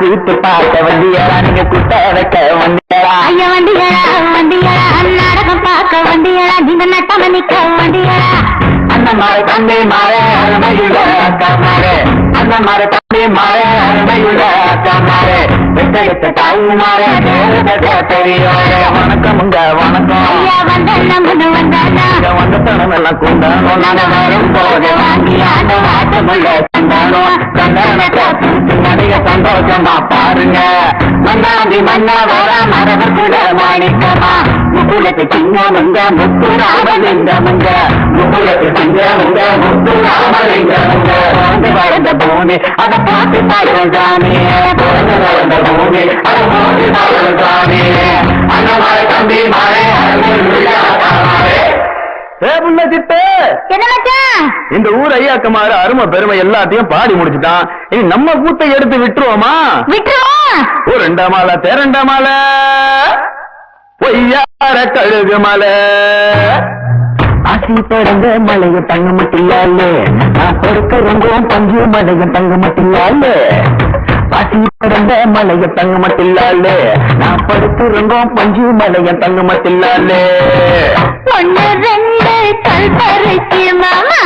கூத்து பார்க்க வந்தியடா நீங்க குட்ட வைக்க வந்தியடா ஐயா வண்டியடா வண்டியடா நாடகம் பார்க்க வண்டியடா நீங்க நட்டம நிக்க வண்டியடா. அந்த மாறு தம்பி மாறு அருமையுள்ள அக்கா மாறு. அந்த மாறு தம்பி மாறு அருமையுள்ள அக்கா மாறு பெற்றெடுத்த தாய் மாறு பெரியோரே வணக்கமுங்க வணக்கம். வந்த தனம் எல்லாம் கொண்டாடும் வரும் போது வாங்கி ஆண்ட வாட்டமுள்ள சந்தானத்தை பூத்து நடைய சந்தோஷமா பாருங்க. மன்னாதி மன்னா வர மரபர் கூட மாணிக்கமா. முக்குலத்து சிங்கமுங்க முத்து ராமலிங்கமுங்க முக்குலத்து சிங்கமுங்க முத்து ராமலிங்கமுங்க பூமி அதை பார்த்து வளர்ந்த பூமி அதை பார்த்து சாமி அந்த மழை தம்பி மச்சான்? இந்த ஊர் ஐயாக்கமாறு அருமை பெருமை எல்லாத்தையும் பாடி முடிச்சுட்டான். இனி நம்ம கூத்தை எடுத்து விட்டுருவோமா? ஓ ரெண்டா மாலை தேரண்டா மாலை. பொய்யார கழுகு மலை. ஆசி படங்க மலைய தங்க மட்டில்லாலே நான் பொறுக்க ரொம்பவும் பஞ்சு மலைய தங்க மட்டில்லாலே ஆசி படங்க மலைய தங்க மட்டில்லாலே நான் படுத்து ரொம்பவும் பஞ்சு மலைய தங்க மட்டில்லாலே ஒண்ணு ரெண்டு கல் பறிச்சு மாமா.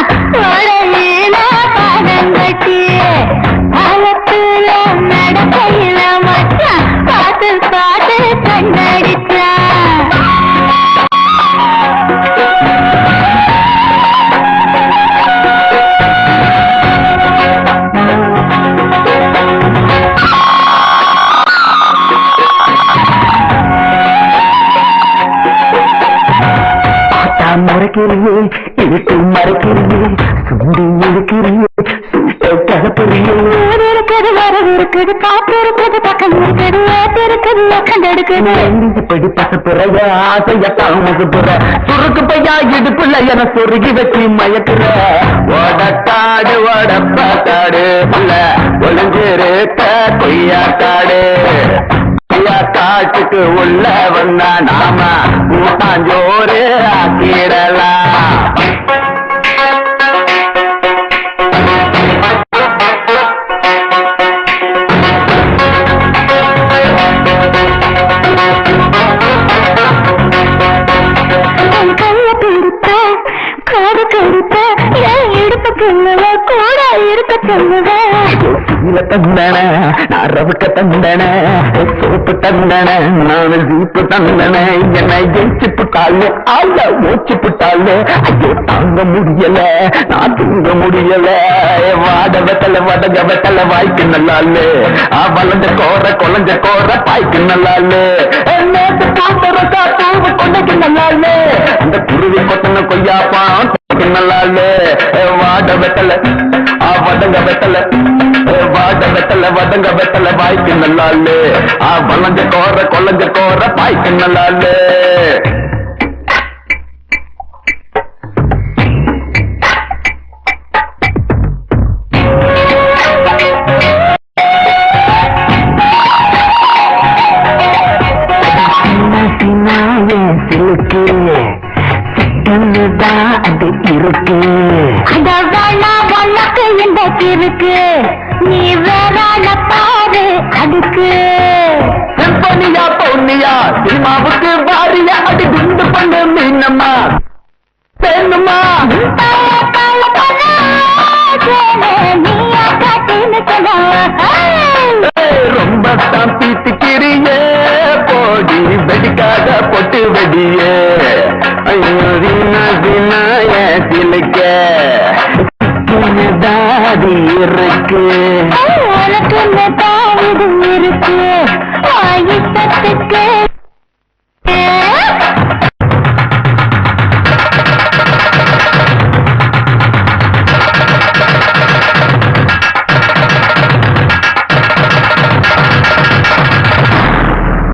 மறைக்கிறியே இழுத்து மறைக்கிறியே சுண்டி இழுக்கிறியே சுட்ட கலப்புறியே இருக்குது வரவு இருக்குது காற்று இருக்குது பக்கம் இருக்குது இருக்குது உக்கண்டு எடுக்குது படி பசப்புறைய ஆசைய தாமசுப்புற சுருக்கு பையா இடுப்புல என சொருகி வச்சு மயக்குற. ஓடக்காடு ஓடப்பாக்காடு புள்ள ஒளிஞ்சிருக்க கொய்யாக்காடு கொய்யா காட்டுக்கு உள்ள வந்தா நாம கூட்டாஞ்சோறு கூட தந்தன நான் ரவுக்க தந்தன சோப்பு தந்தன நான் சீப்பு தந்தன என்னை ஜெயிச்சு புட்டாளு ஆள மூச்சு புட்டாளு ஐயோ தாங்க முடியல நான் தூங்க முடியல வாட வெத்தல வடக வெத்தல வாய்க்கு நல்லாலு வளஞ்ச கோர கொலஞ்ச கோர பாய்க்கு நல்லாலு நேற்று பூத்தர காத்து கொண்டைக்கு நல்லாலு அந்த குருவி கொத்தன கொய்யாப்பான் நல்லாலு வெட்டல. வாட வெட்டல வதங்க வெட்டல வாய்க்கு நல்லாலு. ஆ வளஞ்ச கோர கொலஞ்ச கோர பாய்க்கு நல்லாலு. சிக்கன்னுதான் அது இருக்கு. உனக்கு இந்த கிறுக்கு நீ வேறான பாரு அதுக்கு. செம்பனியா பொன்னியா சினிமாவுக்கு வாரியா அடி குண்டு பண்ணு மீனம்மா. பெண்ணுமா ரொம்ப தான் பீத்திக்கிறியே. போடி வெடிக்காத பொட்டு வெடியே. ஐயோ தினா தினா சிலுக்க தாதி இருக்கு. உனக்கு தாவிது இருக்கு.